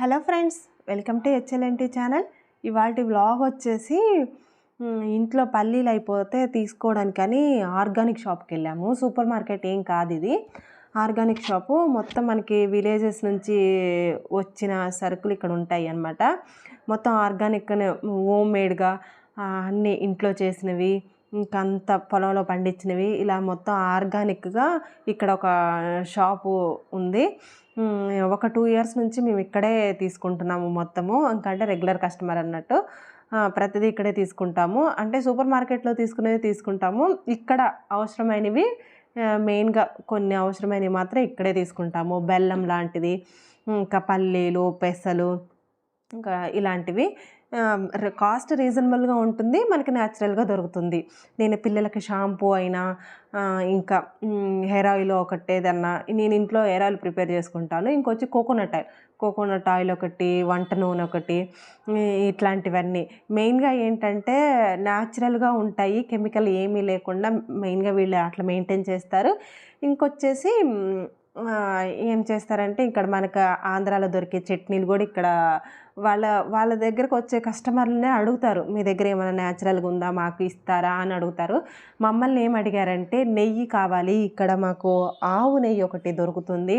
Hello friends welcome to HLNT channel. ఇవాళ vlog వచ్చేసి ఇంట్లో పల్లీలు అయిపోతే తీసుకోవడానికని ఆర్గానిక్ షాప్కి వెళ్ళాము. సూపర్ మార్కెట్ ఏం కాదు ఇది. Organic shop. మొత్తం మనకి విలేజెస్ నుంచి వచ్చిన సరుకులు ఇక్కడ ఉంటాయి అన్నమాట. మొత్తం ఆర్గానిక్ హోమ్ మేడ్గా అన్నీ ఇంట్లో చేసినవి ఇంకంత పొలంలో పండించినవి. ఇలా మొత్తం ఆర్గానిక్గా ఇక్కడ ఒక షాపు ఉంది. ఒక టూ ఇయర్స్ నుంచి మేము ఇక్కడే తీసుకుంటున్నాము మొత్తము. ఇంకంటే రెగ్యులర్ కస్టమర్ అన్నట్టు ప్రతిదీ ఇక్కడే తీసుకుంటాము. అంటే సూపర్ మార్కెట్లో తీసుకునేవి తీసుకుంటాము. ఇక్కడ అవసరమైనవి మెయిన్గా కొన్ని అవసరమైనవి మాత్రం ఇక్కడే తీసుకుంటాము. బెల్లం లాంటిది ఇంకా పల్లీలు పెసలు ఇంకా ఇలాంటివి. కాస్ట్ రీజనబుల్గా ఉంటుంది మనకి న్యాచురల్గా దొరుకుతుంది. నేను పిల్లలకి షాంపూ అయినా ఇంకా హెయిర్ ఆయిల్ ఒకటి ఏదన్నా నేను ఇంట్లో హెయిర్ ఆయిల్ ప్రిపేర్ చేసుకుంటాను. ఇంకొచ్చి కోకోనట్ ఆయిల్ కోకోనట్ ఆయిల్ ఒకటి వంట నూనె ఒకటి ఇట్లాంటివన్నీ. మెయిన్గా ఏంటంటే న్యాచురల్గా ఉంటాయి కెమికల్ ఏమీ లేకుండా మెయిన్గా వీళ్ళు అట్లా మెయింటైన్ చేస్తారు. ఇంకొచ్చేసి ఏం చేస్తారంటే ఇక్కడ మనకు ఆంధ్రాలో దొరికే చట్నీలు కూడా ఇక్కడ వాళ్ళ వాళ్ళ దగ్గరకు వచ్చే కస్టమర్లనే అడుగుతారు. మీ దగ్గర ఏమైనా న్యాచురల్గా ఉందా? మాకు ఇస్తారా? అని అడుగుతారు. మమ్మల్ని ఏం అడిగారంటే నెయ్యి కావాలి. ఇక్కడ మాకు ఆవు నెయ్యి ఒకటి దొరుకుతుంది.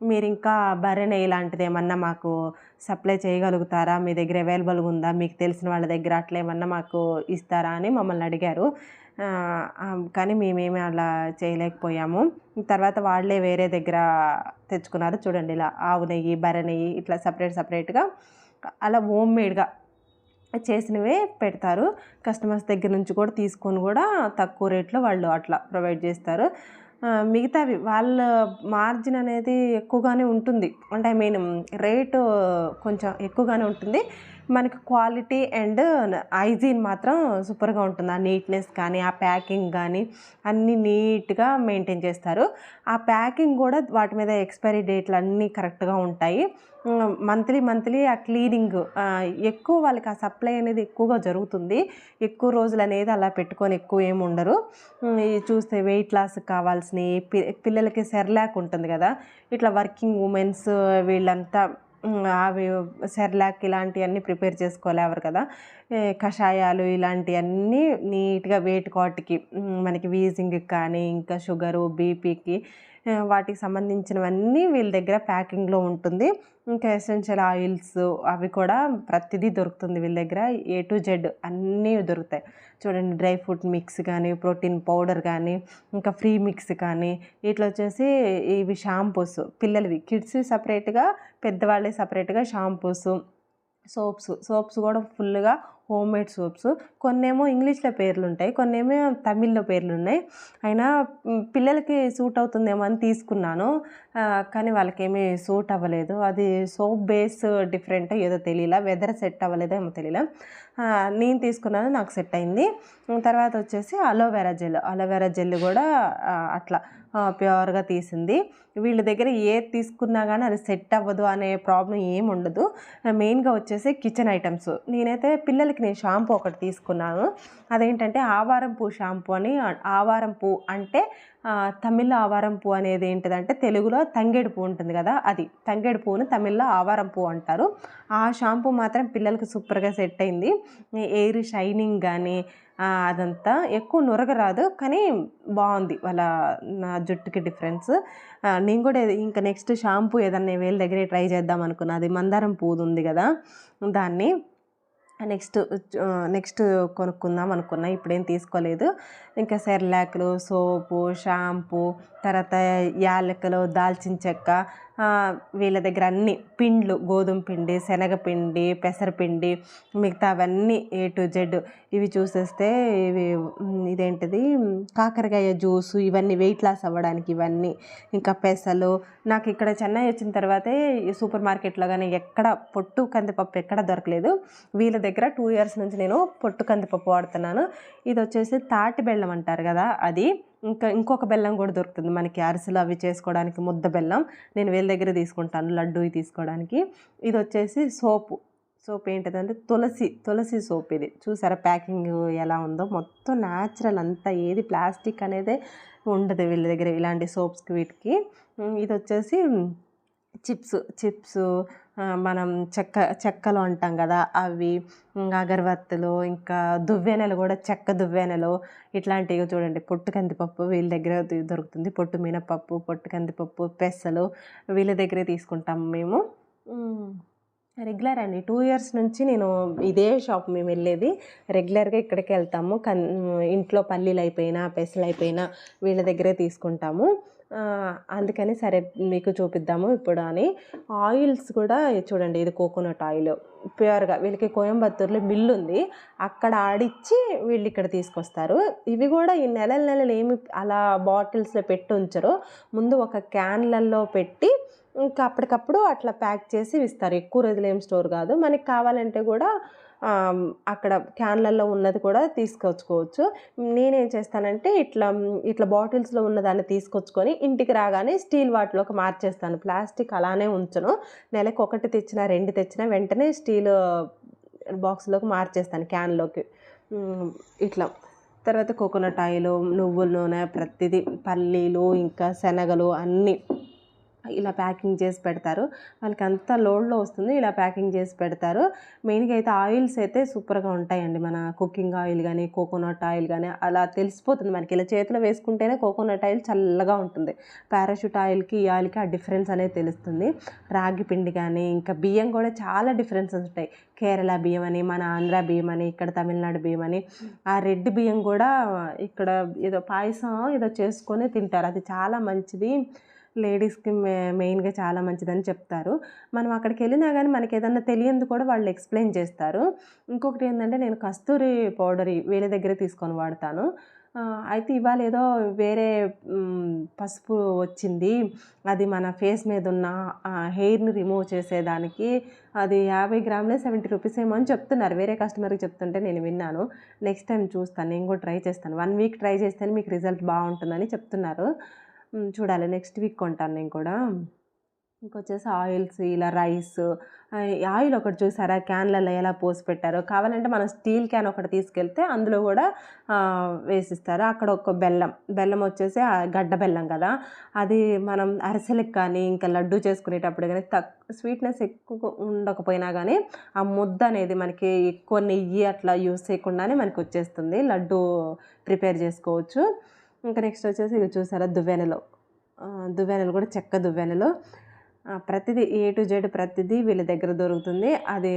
మీరు ఇంకా బర్రె నెయ్యి లాంటిది ఏమన్నా మాకు సప్లై చేయగలుగుతారా? మీ దగ్గర అవైలబుల్గా ఉందా? మీకు తెలిసిన వాళ్ళ దగ్గర అట్లా ఏమన్నా మాకు ఇస్తారా? అని మమ్మల్ని అడిగారు. కానీ మేమేమి అలా చేయలేకపోయాము. తర్వాత వాళ్ళే వేరే దగ్గర తెచ్చుకున్నారు. చూడండి ఇలా ఆవు నెయ్యి బర్రె నెయ్యి ఇట్లా సపరేట్ సపరేట్గా అలా హోమ్ మేడ్గా చేసినవే పెడతారు. కస్టమర్స్ దగ్గర నుంచి కూడా తీసుకొని కూడా తక్కువ రేట్లో వాళ్ళు అట్లా ప్రొవైడ్ చేస్తారు. మిగతావి వాళ్ళ మార్జిన్ అనేది ఎక్కువగానే ఉంటుంది. అంటే ఐ మీన్ రేటు కొంచెం ఎక్కువగానే ఉంటుంది. మనకి క్వాలిటీ అండ్ హైజీన్ మాత్రం సూపర్గా ఉంటుంది. ఆ నీట్నెస్ కానీ ఆ ప్యాకింగ్ కానీ అన్నీ నీట్గా మెయింటైన్ చేస్తారు. ఆ ప్యాకింగ్ కూడా వాటి మీద ఎక్స్పైరీ డేట్లు అన్నీ కరెక్ట్గా ఉంటాయి. మంత్లీ మంత్లీ ఆ క్లీనింగ్ ఎక్కువ వాళ్ళకి ఆ సప్లై అనేది ఎక్కువగా జరుగుతుంది. ఎక్కువ రోజులు అనేది అలా పెట్టుకొని ఎక్కువ ఏమి ఉండరు. చూస్తే వెయిట్ లాస్ కావాల్సినవి పిల్లలకి సెర్లాక్ ఉంటుంది కదా ఇట్లా వర్కింగ్ ఉమెన్స్ వీళ్ళంతా అవి సెర్లాక్ ఇలాంటివన్నీ ప్రిపేర్ చేసుకోలేవరు కదా. కషాయాలు ఇలాంటివన్నీ నీట్గా వెయిట్ కాట్కి మనకి వీజింగ్కి కానీ ఇంకా షుగరు బీపీకి వాటికి సంబంధించినవన్నీ వీళ్ళ దగ్గర ప్యాకింగ్లో ఉంటుంది. ఇంకా ఎసెన్షియల్ ఆయిల్స్ అవి కూడా ప్రతిదీ దొరుకుతుంది వీళ్ళ దగ్గర. ఏ టు జెడ్ అన్నీ దొరుకుతాయి. చూడండి డ్రై ఫ్రూట్ మిక్స్ కానీ ప్రోటీన్ పౌడర్ కానీ ఇంకా ఫ్రీ మిక్స్ కానీ ఇట్లా వచ్చేసి ఇవి షాంపూస్. పిల్లలవి కిడ్స్ సపరేట్గా పెద్దవాళ్ళే సపరేట్గా షాంపూస్ సోప్స్ సోప్స్ కూడా ఫుల్గా హోమ్ మేడ్ సోప్స్. కొన్నేమో ఇంగ్లీష్లో పేర్లు ఉంటాయి కొన్నేమో తమిళ్ళో పేర్లు ఉన్నాయి అయినా పిల్లలకి సూట్ అవుతుందేమో అని తీసుకున్నాను. కానీ వాళ్ళకేమీ సూట్ అవ్వలేదు. అది సోప్ బేస్ డిఫరెంట్ ఏదో తెలియలే వెదర్ సెట్ అవ్వలేదో ఏమో తెలియలే నేను తీసుకున్నాను నాకు సెట్ అయింది. తర్వాత వచ్చేసి అలోవెరా జెల్ అలోవెరా జెల్ కూడా అట్లా ప్యూర్గా తీసింది. వీళ్ళ దగ్గర ఏది తీసుకున్నా కానీ అది సెట్ అవ్వదు అనే ప్రాబ్లం ఏమి ఉండదు. మెయిన్గా వచ్చేసి కిచెన్ ఐటమ్స్ నేనైతే పిల్లలకి నేను షాంపూ ఒకటి తీసుకున్నాను. అదేంటంటే ఆవారం పూ షాంపూ అని ఆవారం పూ అంటే తమిళ్ళో ఆవారం పువ్వు అనేది ఏంటిదంటే తెలుగులో తంగేడు పువ్వు ఉంటుంది కదా అది. తంగేడు పువ్వును తమిళ్ళో ఆవారం పువ్వు అంటారు. ఆ షాంపూ మాత్రం పిల్లలకి సూపర్గా సెట్ అయింది. ఎయిర్ షైనింగ్ కానీ అదంతా ఎక్కువ నురగరాదు కానీ బాగుంది వాళ్ళ నా జుట్టుకి డిఫరెన్స్. నేను కూడా ఇంకా నెక్స్ట్ షాంపూ ఏదన్నా వీళ్ళ దగ్గరే ట్రై చేద్దాం అనుకున్నా. అది మందారం పువ్వు ఉంది కదా దాన్ని నెక్స్ట్ నెక్స్ట్ కొనుక్కుందాం అనుకున్నా ఇప్పుడేం తీసుకోలేదు. ఇంకా సెర్లాక్లు సోపు షాంపూ తర్వాత యాలకులు దాల్చిన చెక్క వీళ్ళ దగ్గర అన్ని పిండ్లు గోధుమ పిండి శనగపిండి పెసరపిండి మిగతా అవన్నీ ఏ టు జెడ్ ఇవి చూసేస్తే ఇవి ఇదేంటిది? కాకరకాయ జ్యూసు ఇవన్నీ వెయిట్ లాస్ అవ్వడానికి ఇవన్నీ. ఇంకా పెసలు. నాకు ఇక్కడ చెన్నై వచ్చిన తర్వాతే ఈ సూపర్ మార్కెట్లో కానీ ఎక్కడ పొట్టు కందిపప్పు ఎక్కడ దొరకలేదు. వీళ్ళ దగ్గర టూ ఇయర్స్ నుంచి నేను పొట్టు కందిపప్పు వాడుతున్నాను. ఇది వచ్చేసి తాటి బెల్లం అంటారు కదా అది. ఇంకా ఇంకొక బెల్లం కూడా దొరుకుతుంది. మనకి అరిసెలు అవి చేసుకోవడానికి ముద్ద బెల్లం. నేను వీళ్ళ దగ్గర తీసుకుంటాను లడ్డు తీసుకోవడానికి. ఇది వచ్చేసి సోపు. సోప్ ఏంటిదంటే తులసి తులసి సోప్ ఇది. చూసారా ప్యాకింగ్ ఎలా ఉందో? మొత్తం న్యాచురల్ అంతా ఏది ప్లాస్టిక్ అనేది ఉండదు వీళ్ళ దగ్గర ఇలాంటి సోప్స్కి వీటికి. ఇది వచ్చేసి చిప్స్ చిప్స్ మనం చెక్క చెక్కలు అంటాం కదా అవి ఇంకా అగరబత్తులు ఇంకా దువ్వెనలు కూడా చెక్క దువ్వెనలు ఇట్లాంటివి చూడండి. పొట్టు కందిపప్పు వీళ్ళ దగ్గర దొరుకుతుంది. పొట్టు మినపప్పు పొట్టు కందిపప్పు పెసలు వీళ్ళ దగ్గరే తీసుకుంటాం మేము. రెగ్యులర్ అండి. టూ ఇయర్స్ నుంచి నేను ఇదే షాప్ మేము వెళ్ళేది. రెగ్యులర్గా ఇక్కడికి వెళ్తాము. కన్ ఇంట్లో పల్లీలు అయిపోయినా పెసలు అయిపోయినా వీళ్ళ దగ్గరే తీసుకుంటాము. అందుకని సరే మీకు చూపిద్దాము ఇప్పుడు అని. ఆయిల్స్ కూడా చూడండి ఇది కోకోనట్ ఆయిల్ ప్యూర్గా వీళ్ళకి కోయంబత్తూరులో మిల్లు ఉంది. అక్కడ ఆడిచ్చి వీళ్ళు ఇక్కడ తీసుకొస్తారు. ఇవి కూడా ఈ నెలల నెలలు ఏమి అలా బాటిల్స్లో పెట్టి ఉంచరు. ముందు ఒక క్యాన్లలో పెట్టి ఇంకా అప్పటికప్పుడు అట్లా ప్యాక్ చేసి ఇస్తారు. ఎక్కువ రోజులు ఏం స్టోర్ కాదు. మనకి కావాలంటే కూడా అక్కడ క్యాన్లలో ఉన్నది కూడా తీసుకొచ్చుకోవచ్చు. నేనేం చేస్తానంటే ఇట్లా ఇట్లా బాటిల్స్లో ఉన్నదాన్ని తీసుకొచ్చుకొని ఇంటికి రాగానే స్టీల్ వాటిలోకి మార్చేస్తాను. ప్లాస్టిక్ అలానే ఉంచను. నెలకు ఒకటి తెచ్చినా రెండు తెచ్చినా వెంటనే స్టీల్ బాక్స్లోకి మార్చేస్తాను క్యాన్లోకి. ఇట్లా. తర్వాత కోకోనట్ ఆయిల్ నువ్వుల నూనె ప్రతిదీ పల్లీలు ఇంకా శనగలు అన్నీ ఇలా ప్యాకింగ్ చేసి పెడతారు. వాళ్ళకి అంత లోడ్లో వస్తుంది ఇలా ప్యాకింగ్ చేసి పెడతారు. మెయిన్గా అయితే ఆయిల్స్ అయితే సూపర్గా ఉంటాయండి. మన కుకింగ్ ఆయిల్ కానీ కోకోనట్ ఆయిల్ కానీ అలా తెలిసిపోతుంది మనకి. ఇలా చేతిలో వేసుకుంటేనే కోకోనట్ ఆయిల్ చల్లగా ఉంటుంది. పారాషూట్ ఆయిల్కి ఈ ఆయిల్కి ఆ డిఫరెన్స్ అనేది తెలుస్తుంది. రాగి పిండి కానీ ఇంకా బియ్యం కూడా చాలా డిఫరెన్సెస్ ఉంటాయి. కేరళ బియ్యం అని మన ఆంధ్ర బియ్యం అని ఇక్కడ తమిళనాడు బియ్యం అని. ఆ రెడ్ బియ్యం కూడా ఇక్కడ ఏదో పాయసం ఏదో చేసుకొని తింటారు. అది చాలా మంచిది. లేడీస్కి మే మెయిన్గా చాలా మంచిదని చెప్తారు. మనం అక్కడికి వెళ్ళినా కానీ మనకి ఏదన్నా తెలియంది కూడా వాళ్ళు ఎక్స్ప్లెయిన్ చేస్తారు. ఇంకొకటి ఏంటంటే నేను కస్తూరి పౌడర్ వీళ్ళ దగ్గర తీసుకొని వాడతాను. అయితే ఇవాళ ఏదో వేరే పసుపు వచ్చింది. అది మన ఫేస్ మీద ఉన్న హెయిర్ని రిమూవ్ చేసేదానికి అది యాభై గ్రాములే సెవెంటీ రూపీస్ ఏమో అని చెప్తున్నారు. వేరే కస్టమర్కి చెప్తుంటే నేను విన్నాను. నెక్స్ట్ టైం చూస్తాను. నేను కూడా ట్రై చేస్తాను. వన్ వీక్ ట్రై చేస్తేనే మీకు రిజల్ట్ బాగుంటుందని చెప్తున్నారు. చూడాలి. నెక్స్ట్ వీక్ కొంటాను నేను కూడా. ఇంకొచ్చేసి ఆయిల్స్ ఇలా రైస్ ఆయిల్ ఒకటి చూసారా? క్యాన్లలో ఎలా పోసి పెట్టారో? కావాలంటే మనం స్టీల్ క్యాన్ ఒకటి తీసుకెళ్తే అందులో కూడా వేసిస్తారు. అక్కడ ఒక బెల్లం బెల్లం వచ్చేసి గడ్డ బెల్లం కదా? అది మనం అరిసెలకు కానీ ఇంకా లడ్డు చేసుకునేటప్పుడు కానీ తక్ స్వీట్నెస్ ఎక్కువ ఉండకపోయినా కానీ ఆ ముద్ద అనేది మనకి ఎక్కువ నెయ్యి అట్లా యూస్ చేయకుండానే మనకి వచ్చేస్తుంది. లడ్డు ప్రిపేర్ చేసుకోవచ్చు. ఇంకా నెక్స్ట్ వచ్చేసి ఇవి చూసారా? దువ్వెనలు. దువ్వెనలు కూడా చెక్క దువ్వెనలు. ప్రతిదీ ఏ టు జెడ్ ప్రతిదీ వీళ్ళ దగ్గర దొరుకుతుంది. అది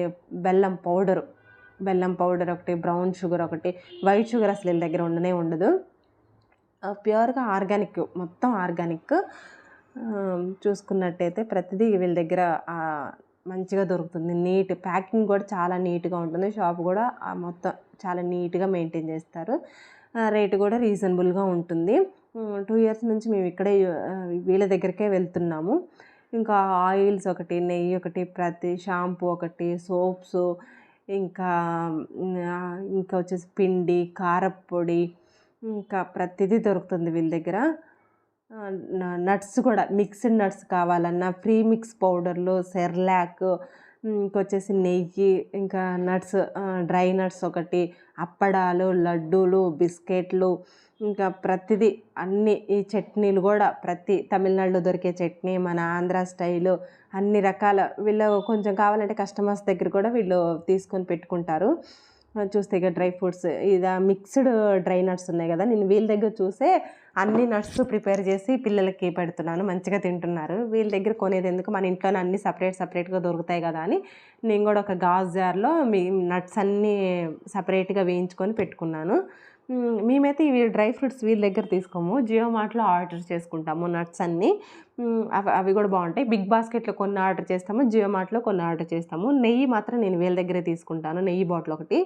బెల్లం పౌడరు. బెల్లం పౌడర్ ఒకటి బ్రౌన్ షుగర్ ఒకటి వైట్ షుగర్ అసలు వీళ్ళ దగ్గర ఉండనే ఉండదు. ప్యూర్గా ఆర్గానిక్ మొత్తం ఆర్గానిక్. చూసుకున్నట్టయితే ప్రతిదీ వీళ్ళ దగ్గర మంచిగా దొరుకుతుంది. నీట్ ప్యాకింగ్ కూడా చాలా నీట్గా ఉంటుంది. షాప్ కూడా మొత్తం చాలా నీట్గా మెయింటైన్ చేస్తారు. రేటు కూడా రీజనబుల్గా ఉంటుంది. టూ ఇయర్స్ నుంచి మేము ఇక్కడే వీళ్ళ దగ్గరికే వెళ్తున్నాము. ఇంకా ఆయిల్స్ ఒకటి నెయ్యి ఒకటి ప్రతి షాంపూ ఒకటి సోప్స్ ఇంకా ఇంకా వచ్చేసి పిండి కారప్పొడి ఇంకా ప్రతిదీ దొరుకుతుంది వీళ్ళ దగ్గర. నట్స్ కూడా మిక్స్డ్ నట్స్ కావాలన్నా ఫ్రీ మిక్స్ పౌడర్లు సెర్లాక్ ఇంకొచ్చేసి నెయ్యి ఇంకా నట్స్ డ్రై నట్స్ ఒకటి అప్పడాలు లడ్డూలు బిస్కెట్లు ఇంకా ప్రతిదీ అన్ని ఈ చట్నీలు కూడా ప్రతి తమిళనాడులో దొరికే చట్నీ మన ఆంధ్ర స్టైలు అన్ని రకాల వీళ్ళు కొంచెం కావాలంటే కస్టమర్స్ దగ్గర కూడా వీళ్ళు తీసుకొని పెట్టుకుంటారు. చూస్తే ఇక డ్రై ఫ్రూట్స్ ఇదా మిక్స్డ్ డ్రై నట్స్ ఉన్నాయి కదా నేను వీళ్ళ దగ్గర చూసే అన్ని నట్స్ ప్రిపేర్ చేసి పిల్లలకి పెడుతున్నాను. మంచిగా తింటున్నారు. వీళ్ళ దగ్గర కొనేది ఎందుకు? మన ఇంట్లోనే అన్ని సపరేట్ సపరేట్గా దొరుకుతాయి కదా అని నేను కూడా ఒక గాజు జార్లో మీ నట్స్ అన్నీ సపరేట్గా వేయించుకొని పెట్టుకున్నాను. మేమైతే ఇవి డ్రై ఫ్రూట్స్ వీళ్ళ దగ్గర తీసుకోము. జియో మార్ట్లో ఆర్డర్ చేసుకుంటాము నట్స్ అన్నీ. అవి అవి కూడా బాగుంటాయి. బిగ్ బాస్కెట్లో కొన్ని ఆర్డర్ చేస్తాము జియో మార్ట్లో కొన్ని ఆర్డర్ చేస్తాము. నెయ్యి మాత్రం నేను వీళ్ళ దగ్గరే తీసుకుంటాను. నెయ్యి బాటిల్ ఒకటి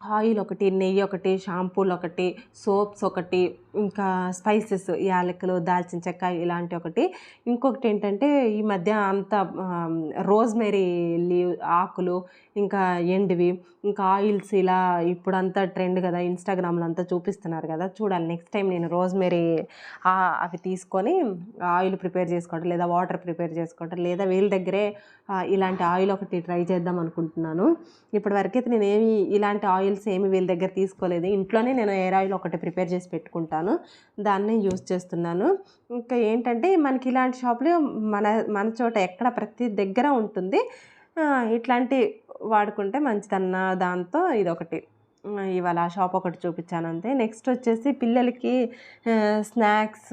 ఆయిల్ ఒకటి నెయ్యి ఒకటి షాంపూలు ఒకటి సోప్స్ ఒకటి ఇంకా స్పైసెస్ యాలకులు దాల్చిన చెక్క ఇలాంటి ఒకటి. ఇంకొకటి ఏంటంటే ఈ మధ్య అంత రోజ్మెరీ లీవ్ ఆకులు ఇంకా ఎండివి ఇంకా ఆయిల్స్ ఇలా ఇప్పుడంతా ట్రెండ్ కదా ఇన్స్టాగ్రామ్లో అంతా చూపిస్తున్నారు కదా. చూడాలి నెక్స్ట్ టైం నేను రోజ్మెరీ అవి తీసుకొని ఆయిల్ ప్రిపేర్ చేసుకోవటం లేదా వాటర్ ప్రిపేర్ చేసుకోవటం లేదా వీళ్ళ దగ్గరే ఇలాంటి ఆయిల్ ఒకటి ట్రై చేద్దాం అనుకుంటున్నాను. ఇప్పటివరకు అయితే నేను ఇలాంటి ఆయిల్స్ ఏమి వీళ్ళ దగ్గర తీసుకోలేదు. ఇంట్లోనే నేను ఎయిర్ ఆయిల్ ఒకటి ప్రిపేర్ చేసి పెట్టుకుంటాను. చేస్తాను దాన్నే యూస్ చేస్తున్నాను. ఇంకా ఏంటంటే మనకి ఇలాంటి షాపులు మన మన చోట ఎక్కడ ప్రతి దగ్గర ఉంటుంది. ఇట్లాంటి వాడుకుంటే మంచిదన్న దాంతో ఇదొకటి. ఇవాళ ఆ షాప్ ఒకటి చూపించాను అంతే. నెక్స్ట్ వచ్చేసి పిల్లలకి స్నాక్స్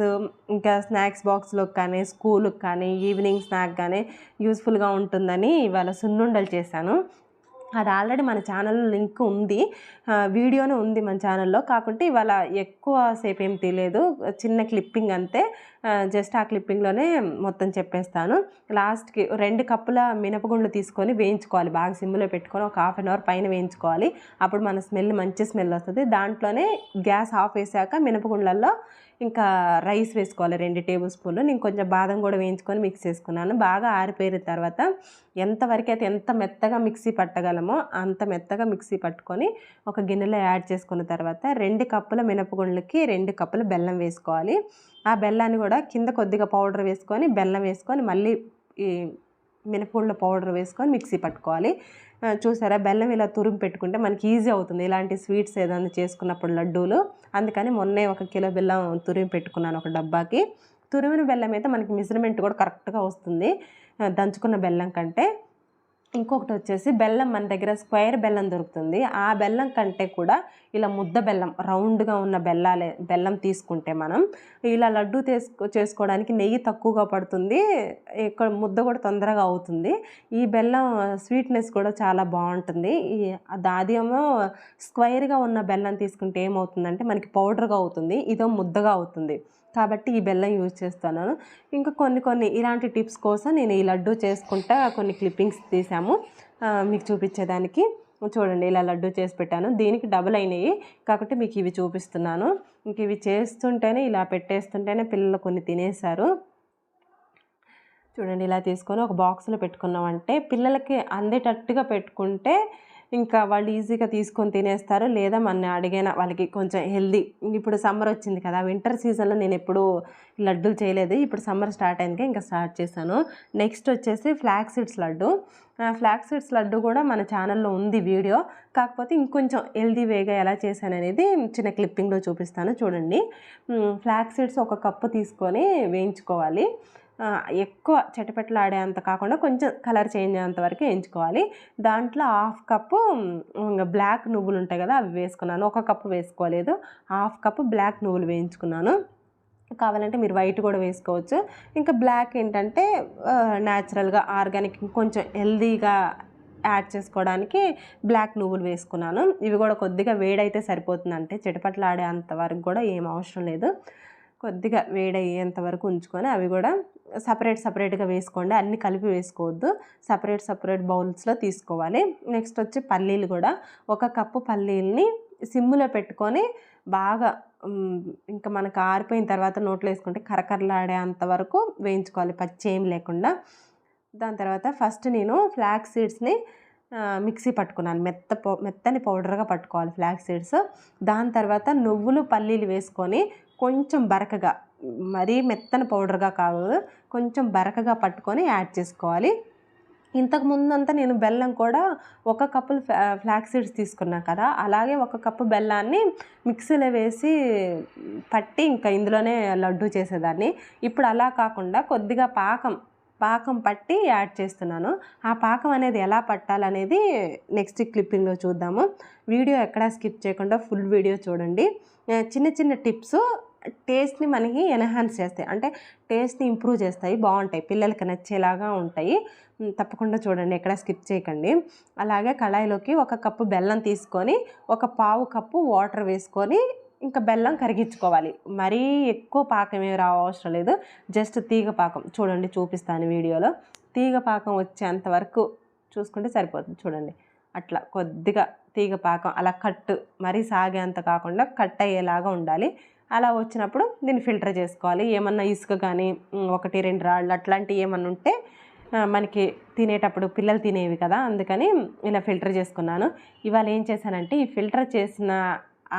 ఇంకా స్నాక్స్ బాక్స్లో కానీ స్కూల్కి కానీ ఈవినింగ్ స్నాక్ కానీ యూస్ఫుల్గా ఉంటుందని ఇవాళ సున్నుండలు చేశాను. అది ఆల్రెడీ మన ఛానల్లో లింక్ ఉంది. వీడియోనే ఉంది మన ఛానల్లో. కాకుంటే ఇవాళ ఎక్కువ సేపు ఏం తెలియదు చిన్న క్లిప్పింగ్ అంతే. జస్ట్ ఆ క్లిప్పింగ్లోనే మొత్తం చెప్పేస్తాను. లాస్ట్కి రెండు కప్పుల మినపగుండ్లు తీసుకొని వేయించుకోవాలి. బాగా సిమ్లో పెట్టుకొని ఒక హాఫ్ అన్ అవర్ పైన వేయించుకోవాలి. అప్పుడు మన స్మెల్ మంచి స్మెల్ వస్తుంది. దాంట్లోనే గ్యాస్ ఆఫ్ వేసాక మినపగుండ్లలో ఇంకా రైస్ వేసుకోవాలి రెండు టేబుల్ స్పూన్లు. నేను కొంచెం బాదం కూడా వేయించుకొని మిక్స్ చేసుకున్నాను. బాగా ఆరిపోయిన తర్వాత ఎంతవరకు అయితే ఎంత మెత్తగా మిక్సీ పట్టగలమో అంత మెత్తగా మిక్సీ పట్టుకొని ఒక గిన్నెలో యాడ్ చేసుకున్న తర్వాత రెండు కప్పుల మినపగుండ్లకి రెండు కప్పుల బెల్లం వేసుకోవాలి. ఆ బెల్లాన్ని కూడా కింద కొద్దిగా పౌడర్ వేసుకొని బెల్లం వేసుకొని మళ్ళీ ఈ పౌడర్ వేసుకొని మిక్సీ పట్టుకోవాలి. చూసారా? బెల్లం ఇలా తురుము పెట్టుకుంటే మనకి ఈజీ అవుతుంది. ఇలాంటి స్వీట్స్ ఏదైనా చేసుకున్నప్పుడు లడ్డూలు. అందుకని మొన్నే ఒక కిలో బెల్లం తురిమి పెట్టుకున్నాను ఒక డబ్బాకి. తురిమిన బెల్లం అయితే మనకి మెజర్మెంట్ కూడా కరెక్ట్గా వస్తుంది. దంచుకున్న బెల్లం కంటే. ఇంకొకటి వచ్చేసి బెల్లం మన దగ్గర స్క్వేర్ బెల్లం దొరుకుతుంది. ఆ బెల్లం కంటే కూడా ఇలా ముద్ద బెల్లం రౌండ్గా ఉన్న బెల్లాలే బెల్లం తీసుకుంటే మనం ఇలా లడ్డు తీసుకో చేసుకోవడానికి నెయ్యి తక్కువగా పడుతుంది. ఇక్కడ ముద్ద కూడా తొందరగా అవుతుంది. ఈ బెల్లం స్వీట్నెస్ కూడా చాలా బాగుంటుంది. ఈ అది ఏమో స్క్వైర్గా ఉన్న బెల్లం తీసుకుంటే ఏమవుతుందంటే మనకి పౌడర్గా అవుతుంది. ఇదో ముద్దగా అవుతుంది. కాబట్టి ఈ బెల్లం యూజ్ చేస్తున్నాను. ఇంకా కొన్ని కొన్ని ఇలాంటి టిప్స్ కోసం నేను ఈ లడ్డు చేసుకుంటా కొన్ని క్లిప్పింగ్స్ తీసాము మీకు చూపించేదానికి చూడండి ఇలా లడ్డు చేసి పెట్టాను. దీనికి డబుల్ అయినాయి కాబట్టి మీకు ఇవి చూపిస్తున్నాను. ఇంక ఇవి చేస్తుంటేనే ఇలా పెట్టేస్తుంటేనే పిల్లలు కొన్ని తినేశారు. చూడండి ఇలా తీసుకొని ఒక బాక్స్లో పెట్టుకున్నామంటే పిల్లలకి అందేటట్టుగా పెట్టుకుంటే ఇంకా వాళ్ళు ఈజీగా తీసుకొని తినేస్తారు లేదా మన అడిగిన వాళ్ళకి కొంచెం హెల్దీ. ఇప్పుడు సమ్మర్ వచ్చింది కదా వింటర్ సీజన్లో నేను ఎప్పుడూ లడ్డూలు చేయలేదు. ఇప్పుడు సమ్మర్ స్టార్ట్ అయిందిగా ఇంకా స్టార్ట్ చేశాను. నెక్స్ట్ వచ్చేసి flax seeds laddu. Flax seeds laddu కూడా మన ఛానల్లో ఉంది వీడియో. కాకపోతే ఇంకొంచెం హెల్దీ వేగా ఎలా చేశాను అనేది చిన్న క్లిప్పింగ్లో చూపిస్తాను. చూడండి. ఫ్లాక్ సీడ్స్ ఒక కప్పు తీసుకొని వేయించుకోవాలి. ఎక్కువ చటపెట్టలాడేంత కాకుండా కొంచెం కలర్ చేంజ్ అయ్యేంత వరకు వేయించుకోవాలి దాంట్లో హాఫ్ కప్పు ఇంకా బ్లాక్ నువ్వులు ఉంటాయి కదా అవి వేసుకున్నాను. ఒక కప్పు వేసుకోలేదు. హాఫ్ కప్పు బ్లాక్ నువ్వులు వేయించుకున్నాను. కావాలంటే మీరు వైట్ కూడా వేసుకోవచ్చు. ఇంకా బ్లాక్ ఏంటంటే న్యాచురల్గా ఆర్గానిక్ కొంచెం హెల్దీగా యాడ్ చేసుకోవడానికి బ్లాక్ నువ్వులు వేసుకున్నాను. ఇవి కూడా కొద్దిగా వేడైతే సరిపోతుంది అంటే చిటపట్లాడే అంత వరకు కూడా ఏం అవసరం లేదు. కొద్దిగా వేడయ్యేంత వరకు ఉంచుకొని అవి కూడా సపరేట్ సపరేట్గా వేసుకోండి. అన్ని కలిపి వేసుకోవద్దు. సపరేట్ సపరేట్ బౌల్స్లో తీసుకోవాలి. నెక్స్ట్ వచ్చి పల్లీలు కూడా. ఒక కప్పు పల్లీలని సిమ్ములో పెట్టుకొని బాగా ఇంకా మనకు ఆరిపోయిన తర్వాత నోట్లో వేసుకుంటే కరకరలాడే అంతవరకు వేయించుకోవాలి. పచ్చి ఏం లేకుండా. దాని తర్వాత ఫస్ట్ నేను ఫ్లాక్ సీడ్స్ని మిక్సీ పట్టుకున్నాను. మెత్త పౌ మెత్తని పౌడర్గా పట్టుకోవాలి ఫ్లాక్ సీడ్స్. దాని తర్వాత నువ్వులు పల్లీలు వేసుకొని కొంచెం బరకగా మరీ మెత్తన పౌడర్గా కాదు కొంచెం బరకగా పట్టుకొని యాడ్ చేసుకోవాలి. ఇంతకు ముందంతా నేను బెల్లం కూడా ఒక కప్పు ఫ్లాక్ సీడ్స్ తీసుకున్నాను కదా అలాగే ఒక కప్పు బెల్లాన్ని మిక్సీలో వేసి పట్టి ఇంకా ఇందులోనే లడ్డు చేసేదాన్ని. ఇప్పుడు అలా కాకుండా కొద్దిగా పాకం పాకం పట్టి యాడ్ చేస్తున్నాను. ఆ పాకం అనేది ఎలా పట్టాలనేది నెక్స్ట్ క్లిప్పింగ్లో చూద్దాము. వీడియో ఎక్కడా స్కిప్ చేయకుండా ఫుల్ వీడియో చూడండి. చిన్న చిన్న టిప్స్ టేస్ట్ని మనకి ఎన్హాన్స్ చేస్తాయి. అంటే టేస్ట్ని ఇంప్రూవ్ చేస్తాయి బాగుంటాయి పిల్లలకి నచ్చేలాగా ఉంటాయి. తప్పకుండా చూడండి ఎక్కడ స్కిప్ చేయకండి. అలాగే కళాయిలోకి ఒక కప్పు బెల్లం తీసుకొని ఒక పావు కప్పు వాటర్ వేసుకొని ఇంకా బెల్లం కరిగించుకోవాలి. మరీ ఎక్కువ పాకం ఏమి అవసరం లేదు. జస్ట్ తీగ పాకం. చూడండి చూపిస్తాను వీడియోలో. తీగ పాకం వచ్చేంత వరకు చూసుకుంటే సరిపోతుంది. చూడండి అట్లా కొద్దిగా తీగ పాకం అలా కట్టు మరీ సాగేంత కాకుండా కట్ అయ్యేలాగా ఉండాలి. అలా వచ్చినప్పుడు దీన్ని ఫిల్టర్ చేసుకోవాలి. ఏమన్నా ఇసుక కానీ ఒకటి రెండు రాళ్ళు అట్లాంటివి ఏమన్నా ఉంటే మనకి తినేటప్పుడు పిల్లలు తినేవి కదా అందుకని ఇలా ఫిల్టర్ చేసుకున్నాను. ఇవాళ ఏం చేశానంటే ఈ ఫిల్టర్ చేసిన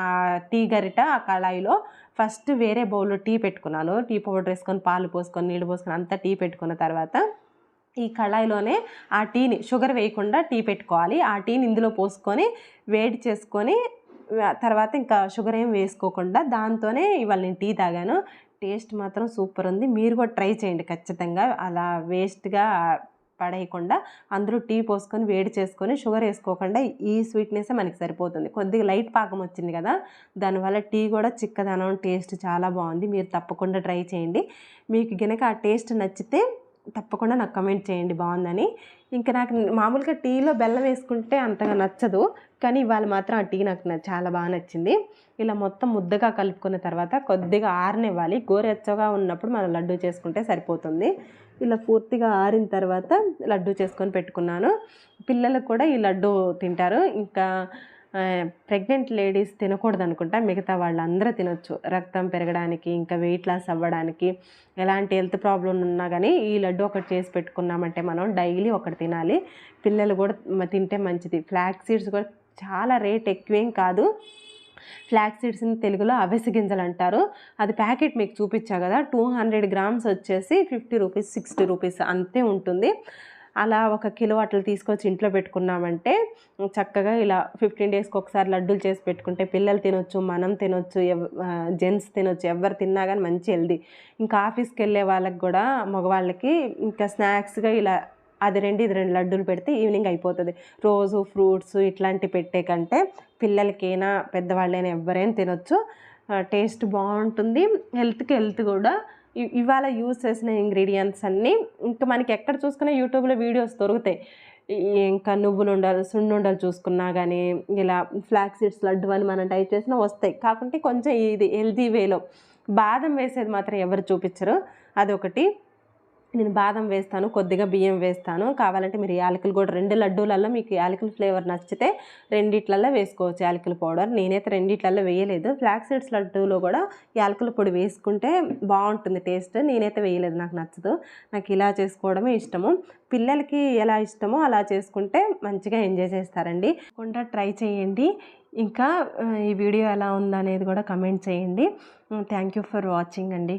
ఆ టీ గరిట ఆ కళాయిలో ఫస్ట్ వేరే బౌల్లో టీ పెట్టుకున్నాను. టీ పౌడర్ వేసుకొని పాలు పోసుకొని నీళ్ళు పోసుకొని అంతా టీ పెట్టుకున్న తర్వాత ఈ కళాయిలోనే ఆ టీని షుగర్ వేయకుండా టీ పెట్టుకోవాలి. ఆ టీని ఇందులో పోసుకొని వేడి చేసుకొని తర్వాత ఇంకా షుగర్ ఏం వేసుకోకుండా దాంతోనే ఇవాళ నేను టీ తాగాను. టేస్ట్ మాత్రం సూపర్ ఉంది. మీరు కూడా ట్రై చేయండి ఖచ్చితంగా. అలా వేస్ట్గా పడేయకుండా అందరూ టీ పోసుకొని వేడి చేసుకొని షుగర్ వేసుకోకుండా ఈ స్వీట్నెస్ మనకి సరిపోతుంది. కొద్దిగా లైట్ పాకం వచ్చింది కదా దానివల్ల టీ కూడా చిక్కదనం టేస్ట్ చాలా బాగుంది. మీరు తప్పకుండా ట్రై చేయండి. మీకు గనక ఆ టేస్ట్ నచ్చితే తప్పకుండా నాకు కమెంట్ చేయండి బాగుందని. ఇంకా నాకు మామూలుగా టీలో బెల్లం వేసుకుంటే అంతగా నచ్చదు కానీ ఇవాళ మాత్రం ఆ టీ నాకు చాలా బాగా నచ్చింది. ఇలా మొత్తం ముద్దగా కలుపుకున్న తర్వాత కొద్దిగా ఆరనివ్వాలి. గోరెచ్చగా ఉన్నప్పుడు మనం లడ్డు చేసుకుంటే సరిపోతుంది. ఇలా పూర్తిగా ఆరిన తర్వాత లడ్డు చేసుకొని పెట్టుకున్నాను. పిల్లలకు కూడా ఈ లడ్డు తింటారు. ఇంకా ప్రెగ్నెంట్ లేడీస్ తినకూడదు అనుకుంటా మిగతా వాళ్ళందరూ తినొచ్చు. రక్తం పెరగడానికి ఇంకా వెయిట్ లాస్ అవ్వడానికి ఎలాంటి హెల్త్ ప్రాబ్లం ఉన్నా కానీ ఈ లడ్డు ఒకటి చేసి పెట్టుకున్నామంటే మనం డైలీ ఒకటి తినాలి. పిల్లలు కూడా తింటే మంచిది. ఫ్లాక్ సీడ్స్ కూడా చాలా రేట్ ఎక్కువేం కాదు. ఫ్లాక్ సీడ్స్ని తెలుగులో అవిసె గింజలు అంటారు. అది ప్యాకెట్ మీకు చూపించా కదా టూ హండ్రెడ్ గ్రామ్స్ వచ్చేసి ఫిఫ్టీ రూపీస్ సిక్స్టీ రూపీస్ అంతే ఉంటుంది. అలా ఒక కిలో అట్లా తీసుకొచ్చి ఇంట్లో పెట్టుకున్నామంటే చక్కగా ఇలా ఫిఫ్టీన్ డేస్కి ఒకసారి లడ్డూలు చేసి పెట్టుకుంటే పిల్లలు తినొచ్చు మనం తినొచ్చు జెంట్స్ తినొచ్చు ఎవరు తిన్నా కానీ మంచి హెల్దీ ఇంకా ఆఫీస్కి వెళ్ళే వాళ్ళకి కూడా మగవాళ్ళకి ఇంకా స్నాక్స్గా ఇలా అది రెండు ఇది రెండు లడ్డూలు పెడితే ఈవినింగ్ అయిపోతుంది. రోజు ఫ్రూట్స్ ఇట్లాంటి పెట్టే కంటే పిల్లలకైనా పెద్దవాళ్ళైనా ఎవరైనా తినొచ్చు. టేస్ట్ బాగుంటుంది. హెల్త్కి హెల్త్ కూడా ఇవాళ యూస్ చేసిన ఇంగ్రీడియంట్స్ అన్నీ ఇంకా మనకి ఎక్కడ చూసుకున్నా యూట్యూబ్లో వీడియోస్ దొరుకుతాయి. ఇంకా నువ్వులు ఉండాలి సున్నుండలు చూసుకున్నా కానీ ఇలా ఫ్లాక్ సీడ్స్ లడ్డు అని మనం టైప్ చేసినా వస్తాయి. కాకుంటే కొంచెం ఇది హెల్తీ వేలో. బాదం వేసేది మాత్రం ఎవరు చూపించరు. అదొకటి. నేను బాదం వేస్తాను కొద్దిగా బియ్యం వేస్తాను. కావాలంటే మీరు యాలకులు కూడా రెండు లడ్డూలలో మీకు యాలకుల ఫ్లేవర్ నచ్చితే రెండిట్లలో వేసుకోవచ్చు యాలకుల పౌడర్. నేనైతే రెండిట్లలో వేయలేదు. ఫ్లాక్ సీడ్స్ లడ్డూలో కూడా యాలకుల పొడి వేసుకుంటే బాగుంటుంది టేస్ట్. నేనైతే వేయలేదు నాకు నచ్చదు. నాకు ఇలా చేసుకోవడమే ఇష్టము. పిల్లలకి ఎలా ఇష్టమో అలా చేసుకుంటే మంచిగా ఎంజాయ్ చేస్తారండి. కొండ ట్రై చేయండి. ఇంకా ఈ వీడియో ఎలా ఉందనేది కూడా కమెంట్ చేయండి. థ్యాంక్ యూ ఫర్ వాచింగ్ అండి.